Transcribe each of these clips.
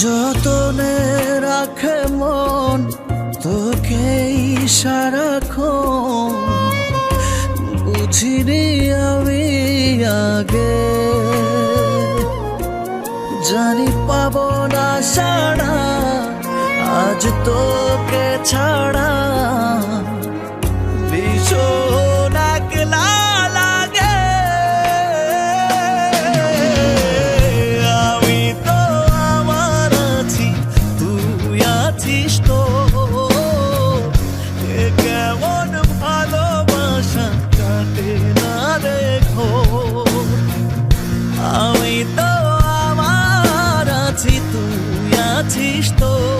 যতনে রাখে মন তোকেই সারাক্ষণ বুঝিনি আমি আগে। জানি পাব না সাড়া আজ তোকে ছাড়া আছিস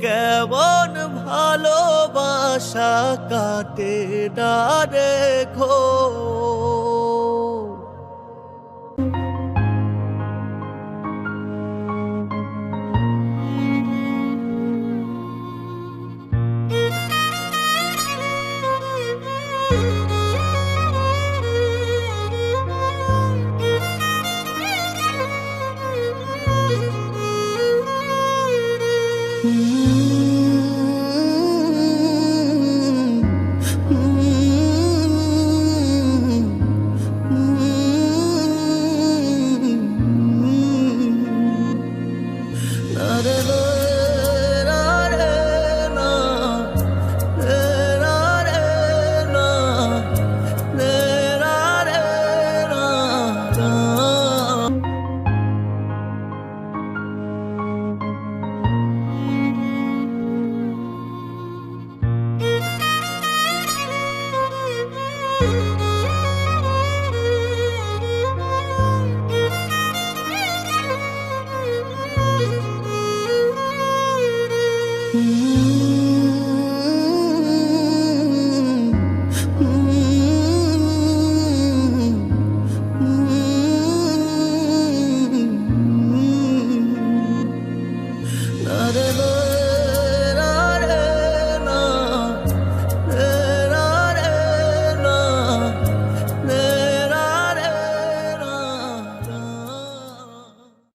কেমন ভালোবাসা কাটে না রেখো